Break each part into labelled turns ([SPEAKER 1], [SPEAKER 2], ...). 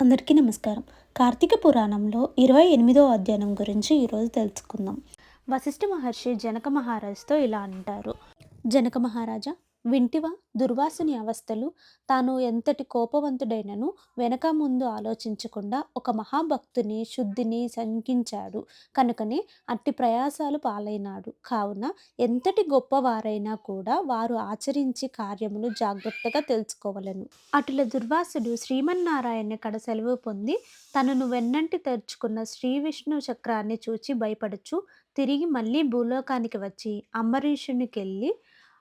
[SPEAKER 1] అందరికీ నమస్కారం. కార్తీక పురాణంలో ఇరవై ఎనిమిదో అధ్యాయం గురించి ఈరోజు తెలుసుకుందాం. వశిష్ఠ మహర్షి జనక మహారాజుతో ఇలా అంటారు. జనక మహారాజా వింటివా దుర్వాసుని అవస్థలు తాను ఎంతటి కోపవంతుడైనను వెనక ముందు ఆలోచించకుండా ఒక మహాభక్తుని శుద్ధిని శంకించాడు. కనుకనే అట్టి ప్రయాసాలు పాలైనాడు. కావున ఎంతటి గొప్పవారైనా కూడా వారు ఆచరించి కార్యములు జాగ్రత్తగా తెలుసుకోవలను. అటుల దుర్వాసుడు శ్రీమన్నారాయణ కడ సెలవు పొంది తనను వెన్నంటి తెరుచుకున్న శ్రీ విష్ణు చక్రాన్ని చూచి భయపడుచు తిరిగి మళ్ళీ భూలోకానికి వచ్చి అంబరీషునికెళ్ళి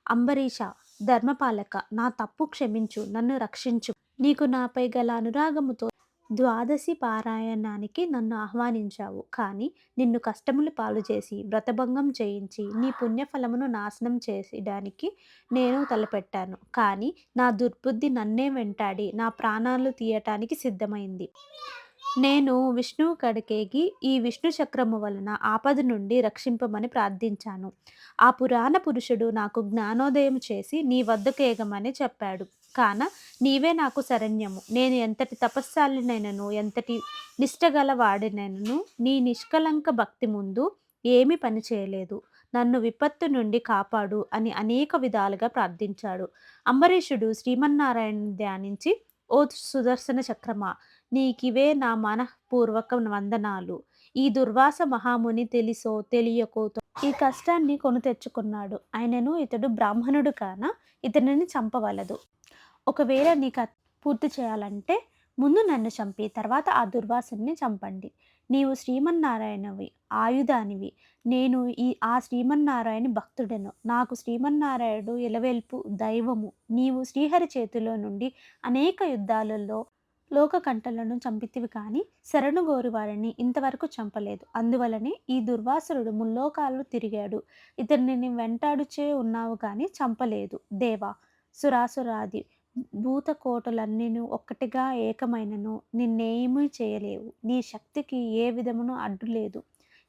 [SPEAKER 1] అంబరీష ధర్మపాలక నా తప్పు క్షమించు నన్ను రక్షించు. నీకు నాపై గల అనురాగముతో ద్వాదశి పారాయణానికి నన్ను ఆహ్వానించావు. కానీ నిన్ను కష్టములు పాలు చేసి వ్రతభంగం చేయించి నీ పుణ్యఫలమును నాశనం చేసడానికి నేను తలపెట్టాను. కానీ నా దుర్బుద్ధి నన్నే వెంటాడి నా ప్రాణాలు తీయటానికి సిద్ధమైంది. నేను విష్ణువు కడకేగి ఈ విష్ణు చక్రము వలన ఆపద నుండి రక్షింపమని ప్రార్థించాను. ఆ పురాణ పురుషుడు నాకు జ్ఞానోదయం చేసి నీ వద్దకేగమని చెప్పాడు. కాన నీవే నాకు శరణ్యము. నేను ఎంతటి తపస్శాలినైనను ఎంతటి నిష్టగల వాడినైనను నీ నిష్కలంక భక్తి ముందు ఏమీ పని చేయలేదు. నన్ను విపత్తు నుండి కాపాడు అని అనేక విధాలుగా ప్రార్థించాడు. అంబరీషుడు శ్రీమన్నారాయణ ధ్యానించి ఓ సుదర్శన చక్రమా. నీకివే నా మనఃపూర్వక వందనాలు. ఈ దుర్వాస మహాముని తెలిసో తెలియకో ఈ కష్టాన్ని కొను తెచ్చుకున్నాడు. ఆయనను ఇతడు బ్రాహ్మణుడు కాన ఇతనిని చంపవలదు. ఒకవేళ నీకు పూర్తి చేయాలంటే ముందు నన్ను చంపి తర్వాత ఆ దుర్వాసుని చంపండి. నీవు శ్రీమన్నారాయణవి ఆయుధానివి. నేను ఈ ఆ శ్రీమన్నారాయణ భక్తుడను. నాకు శ్రీమన్నారాయణుడు ఎలవేల్పు దైవము. నీవు శ్రీహరి చేతిలో నుండి అనేక యుద్ధాలలో లోక కంటలను చంపితివి కానీ శరణు గోరు వారిని ఇంతవరకు చంపలేదు. అందువలనే ఈ దుర్వాసురుడు ముల్లోకాలు తిరిగాడు. ఇతన్ని వెంటాడుచే ఉన్నావు కానీ చంపలేదు. దేవా సురాసురాది భూతకోటలన్నీను ఒక్కటిగా ఏకమైనను నిన్నేమీ చేయలేవు. నీ శక్తికి ఏ విధమును అడ్డు లేదు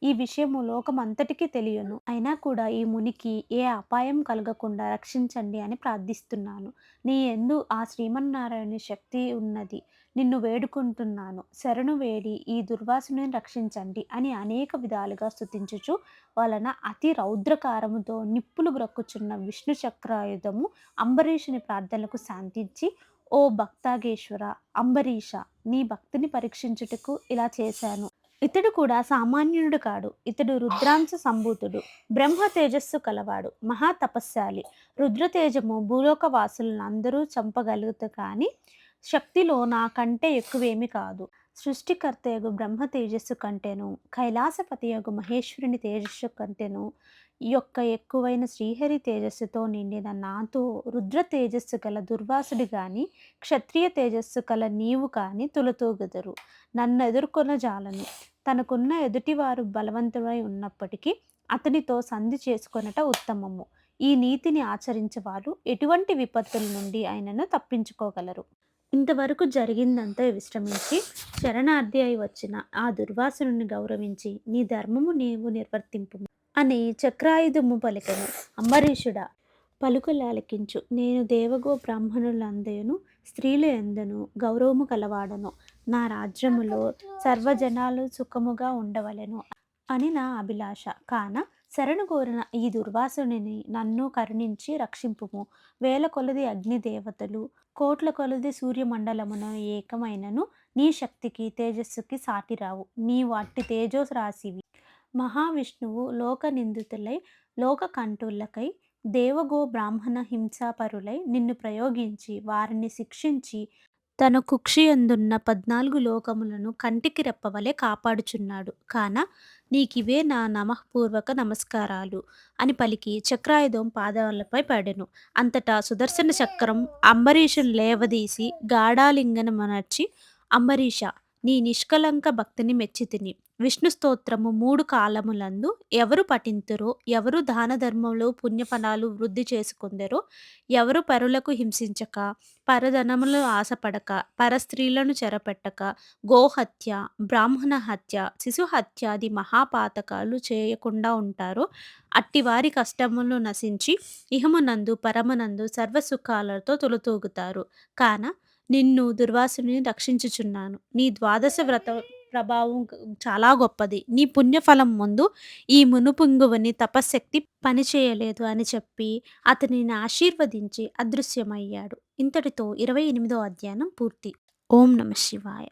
[SPEAKER 1] ఈ విషయము లోకమంతటికీ తెలియను. అయినా కూడా ఈ మునికి ఏ అపాయం కలగకుండా రక్షించండి అని ప్రార్థిస్తున్నాను. నీ ఎందు ఆ శ్రీమన్నారాయణ శక్తి ఉన్నది. నిన్ను వేడుకుంటున్నాను. శరణు వేడి ఈ దుర్వాసుని రక్షించండి అని అనేక విధాలుగా స్థుతించుచు వలన అతి రౌద్రకారముతో నిప్పులు గ్రక్కుచున్న విష్ణు చక్రాయుధము అంబరీషుని ప్రార్థనలకు శాంతించి ఓ భక్తాగేశ్వర అంబరీష నీ భక్తిని పరీక్షించుటకు ఇలా చేశాను. ఇతడు కూడా సామాన్యుడు కాడు. ఇతడు రుద్రాంశ సంభూతుడు. బ్రహ్మ తేజస్సు కలవాడు. మహా తపస్శాలి. రుద్రతేజము భూలోక వాసులను అందరూ చంపగలుగుతూ కానీ శక్తిలో నాకంటే ఎక్కువేమి కాదు. సృష్టికర్త యొక్క బ్రహ్మ తేజస్సు కంటేను. కైలాసపతి యొక్క మహేశ్వరుని తేజస్సు కంటేను. ఈ యొక్క ఎక్కువైన శ్రీహరి తేజస్సుతో నిండిన నాతో రుద్ర తేజస్సు గల దుర్వాసుడు కానీ క్షత్రియ తేజస్సు గల నీవు కానీ తులతూగదరు నన్ను ఎదుర్కొన్న జాలను. తనకున్న ఎదుటివారు బలవంతుడై ఉన్నప్పటికీ అతనితో సంధి చేసుకొనట ఉత్తమము. ఈ నీతిని ఆచరించేవారు ఎటువంటి విపత్తుల నుండి ఆయనను తప్పించుకోగలరు. ఇంతవరకు జరిగిందంతా విశ్రమించి శరణార్థి అయి వచ్చిన ఆ దుర్వాసుని గౌరవించి నీ ధర్మము నీవు నిర్వర్తింపు అని చక్రాయుధము పలికను. అంబరీషుడా పలుకులాలకించు. నేను దేవగో బ్రాహ్మణులందయును స్త్రీలు ఎందను గౌరవము కలవాడను. నా రాజ్యములో సర్వజనాలు సుఖముగా ఉండవలెను అని నా అభిలాష. కాన శరణు కోరిన ఈ దుర్వాసుని నన్ను కరుణించి రక్షింపుము. వేల కొలది అగ్నిదేవతలు కోట్ల కొలది సూర్యమండలమున ఏకమైనను. నీ శక్తికి తేజస్సుకి సాటిరావు. నీ వాటి తేజోస్ రాసివి మహావిష్ణువు లోక నిందితులై లోక కంటులకై దేవగో బ్రాహ్మణ హింసాపరులై నిన్ను ప్రయోగించి వారిని శిక్షించి తన కుక్షియందున్న పద్నాలుగు లోకములను కంటికి రెప్పవలే కాపాడుచున్నాడు. కాన నీకివే నా నమఃపూర్వక నమస్కారాలు అని పలికి చక్రాయుధం పాదాలపై పడెను. అంతటా సుదర్శన చక్రం అంబరీషుని లేవదీసి గాఢాలింగనమనర్చి అంబరీష నీ నిష్కలంక భక్తిని మెచ్చితిని విష్ణు స్తోత్రము మూడు కాలములందు ఎవరు పఠింతురో ఎవరు దాన ధర్మంలో పుణ్యఫలాలు వృద్ధి చేసుకుందరో ఎవరు పరులకు హింసించక పరధనములు ఆశపడక పరస్త్రీలను చెరపెట్టక గోహత్య బ్రాహ్మణ హత్య శిశు హత్యాది మహాపాతకాలు చేయకుండా ఉంటారో అట్టి వారి కష్టములు నశించి ఇహమునందు పరమనందు సర్వసుఖాలతో తొలుతూగుతారు. కాన నిన్ను దుర్వాసుని రక్షించుచున్నాను. నీ ద్వాదశ వ్రత ప్రభావం చాలా గొప్పది. నీ పుణ్యఫలం ముందు ఈ మునుపుంగువని తపశక్తి పనిచేయలేదు అని చెప్పి అతనిని ఆశీర్వదించి అదృశ్యమయ్యాడు. ఇంతటితో ఇరవై ఎనిమిదో అధ్యాయం పూర్తి. ఓం నమ శివాయ.